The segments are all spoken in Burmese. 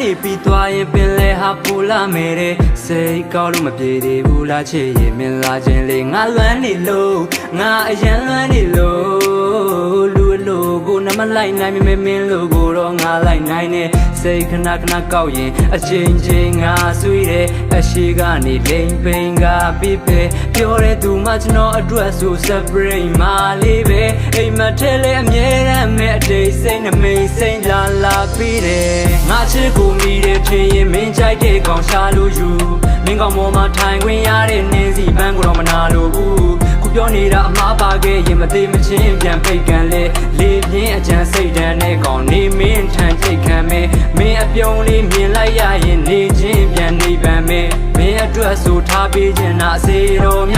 နေပြီးသွားရင်ပင်လဲဟာပူလာမယ်တဲ့စိတ်ကောက်လို့မပြေသေးဘူးလားချစ်ရင်မင်းလာခြင်းလေငါလွမ်းနေလို့ငါအရန်လွမ်းနေလို့ လူအလိုကိုနမလိုက်နိုင်မမင်းလို့ကိုတော့ငါလိုက်နိုင်နေစိတ်ခဏခဏကောက်ရင်အချိန်ချင်းငါဆွေးတယ်အရှိကနေလိမ်ပိန်ကပြပဲပြောတဲ့သူမှကျွန်တော်အတွက်ဆို separate မလေးပဲအိမ်မထဲလေအမြဲတမ်းမဲ့အတိတ်စိတ်နှမိတ်စိတ်လာလာပြီးတယ်ငါချစ်ကိုမိတယ်ထင်ရင်မင်းကြိုက်တဲ့ကောင်ရှာလို့ယူမင်းကောင်ပေါ်မှာထိုင်ခွင့်ရတဲ့နင်းစီပန်းကိုတော့မနာလို့ဘူး ခုပြောနေတာအမှားပါခဲ့ရင်မသေးမချင်းပြန်ဖိတ်ကန်လေလေပြင်းအကြံစိတ်တန်းနဲ့ကောင်နေမင်းထန်ချိတ်ခံမဲမင်းအပြုံးလေးမြင်လိုက်ရရင်နေချင်းပြန်နေပန်မဲမင်းအတွက်ဆိုထားပေးခြင်းနာစေတော်များ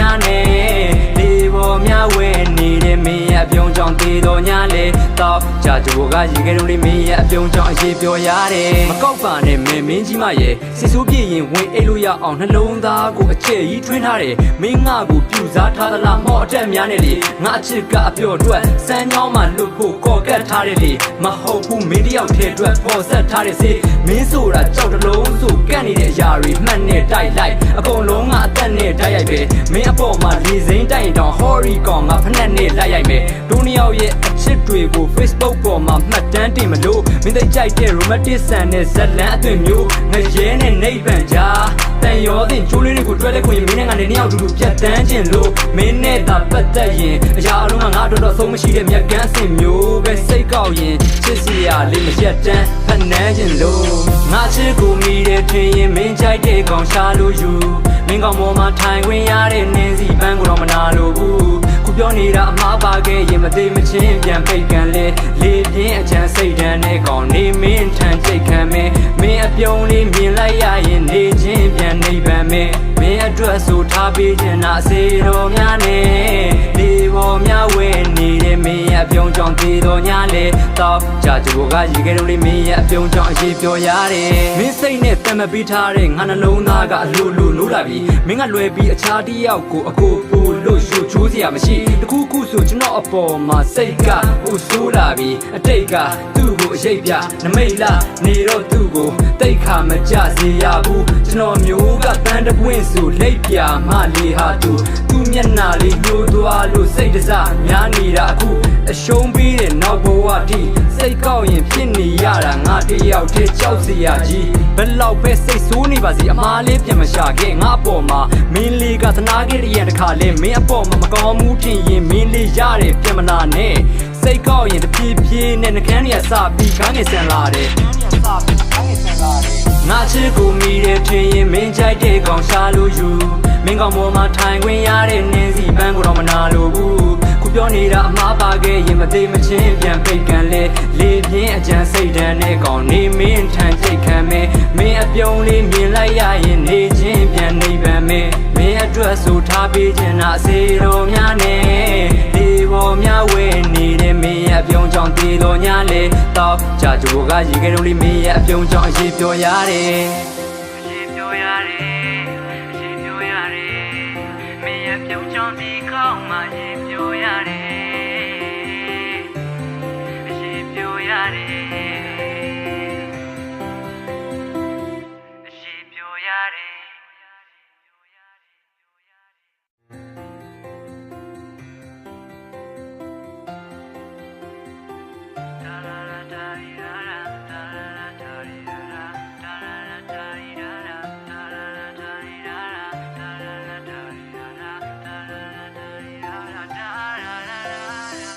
လေတော့ကြာကြိုကရေခဲတုံးလေးမင်းရဲ့အပြုံးကြောင့်အရေးပြောရတယ်မကောက်ပါနဲ့မင်းမင်းကြီးမရဲ့စစ်ဆိုးပြည့်ရင်ဝင်အိတ်လို့ရအောင်နှလုံးသားကိုအချဲ့ကြီးထွင်းထားတယ်မင်းငါကိုပြူစားထားသလားမော့အတက်များနဲ့လေငါအချစ်ကအပြော့အတွက်စမ်းကြောင်းမှလွတ်ဖို့ကော်ကတ်ထားတယ်လေမဟုတ်ဘူးမင်းတယောက်တည်းအတွက်ပေါ်ဆက်ထားတဲ့စေမင်းဆိုတာကြောက်တလုံးဆိုကန့်နေတဲ့အရာတွေမှတ်နဲ့တိုက်လိုက်အကုန်လုံးကအသက်နဲ့တိုက်ရိုက်ပဲမင်းအပေါ်မှာလေစိမ့်တိုက်ရင်တောင် hori ကောင်ငါဖက်နဲ့လိုက်ရိုက်မယ်ဒုနှစ်ယောက်ရဲ့အချစ်တွေကို Facebook ပေါ်မှာမှတ်တမ်းတင်မလို့မင်းသိကြိုက်တဲ့ romantic ဆန်နဲ့ဇက်လန်းအသွင်မျိုးငရဲနဲ့နေပန်ကြားတန်ရောတင်ချိုးလေးတွေကိုတွဲလဲခွင့်မင်းနဲ့ငါနဲ့နှစ်ယောက်တူတူပြတ်တန်းခြင်းလို့မင်းနဲ့သာပတ်သက်ရင်အရာအလုံးကငါတို့တော့ဆုံးမရှိတဲ့မြက်ကန်းစင်မျိုးပဲစိတ်ကောက်ရင်ချစ်စီရလေးမရက်တန်းဖက်နှမ်းခြင်းလို့ငါချစ်ကိုမိတဲ့ထင်ရင်မင်းကြိုက်တဲ့ကောင်ရှာလို့ယူမင်းကောင်ပေါ်မှာထိုင်ခွင့်ရတဲ့နင်းစီပန်းကိုတော့မနာလို့ဘူး ခုပြောနေတာအမှားပါခဲ့ရင်မသေးမချင်းပြန်ဖိတ်ကန်လေလေပြင်းအချမ်းစိတ်တန်းနဲ့ကောင်နေမင်းထန်ချိတ်ခံမင်းမင်းအပြုံးလေးမြင်လိုက်ရရင်နေချင်းပြန်နေပန်မင်းမင်းအတွက်ဆိုထားပေးခြင်းနာစေတော်များနဲ့လေပေါ်များဝဲနေတဲ့မင်းရဲ့အပြုံးကြောင့်တည်တော်ညာလေတော့ကြာကြိုကရေခဲတုံးလေးမင်းရဲ့အပြုံးကြောင့်အရေးပြောရတယ်မင်းစိတ်နဲ့တမပေးထားတဲ့ငါနှလုံးသားကအလိုလိုနိုးလာပြီမင်းကလွယ်ပြီးအခြားတစ်ယောက်ကိုအကိုပို့လို့ ရှူချိုးစရာမရှိတခုခုဆိုကျွန်တော်အပေါ်မှာစိတ်ကဟိုဆိုးလာပြီအတိတ်ကသူ့ကိုအရေးပြနမိတ်လာနေတော့သူ့ကိုတိတ်ခါမကြစေရဘူးကျွန်တော်မျိုးကတန်းတပွင့်ဆိုလိတ်ပြမလေးဟာသူသူ့မျက်နှာလေးညှိုးသွားလို့စိတ်တစများနေတာအခုအရှုံးပြီးတဲ့နောက်ဘဝတိ စိတ်ကောက်ရင်ဖြစ်နေရတာငါတယောက်တည်းကြောက်စရာကြီးဘယ်လောက်ပဲစိတ်ဆိုးနေပါစေအမားလေးပြန်မရှာခဲ့ငါအပေါ်မှာမင်းလေးကသနာခဲ့တဲ့ရန်တစ်ခါလဲမင်းအပေါ်မှာမကောင်းမှုထင်ရင်မင်းလေးရတယ်ပြန်မလာနဲ့စိတ်ကောက်ရင်တပြေးပြေးနဲ့နှကန်းတွေကစပြီးခိုင်းနေဆန်လာတယ်ငါချစ်ကိုမိတဲ့ထင်ရင်မင်းကြိုက်တဲ့ကောင်ရှာလို့ယူမင်းကောင်ပေါ်မှာထိုင်ခွင့်ရတဲ့နင်းစီပန်းကိုတော့မနာလို့ဘူးခု ပြောနေတာအမှားပါခဲ့ရင်မသေးမချင်းပြန်ဖိတ်ကန်လေလေပြင်းအကြံစိတ်တန်းနဲ့ကောင်နေမင်းထန်ချိတ်ခံမဲမင်းအပြုံးလေးမြင်လိုက်ရရင်နေချင်းပြန်နေပန်မဲမင်းအတွက်ဆိုထားပေးခြင်းနာစေတော်များနဲ့ဒီပေါ်များဝဲနေတဲ့မင်းရဲ့အပြုံးကြောင့်တည်တော်ညာလေတော့ကြာကြိုကရေခဲတုံးလေးမင်းရဲ့အပြုံးကြောင့်အရေးပြောရတယ်အရေးပြောရတယ် အရေးပြောရတယ်မင်းရဲ့ပြုံးချောင်းဒီကောင်းမှအရေးပြောရတယ်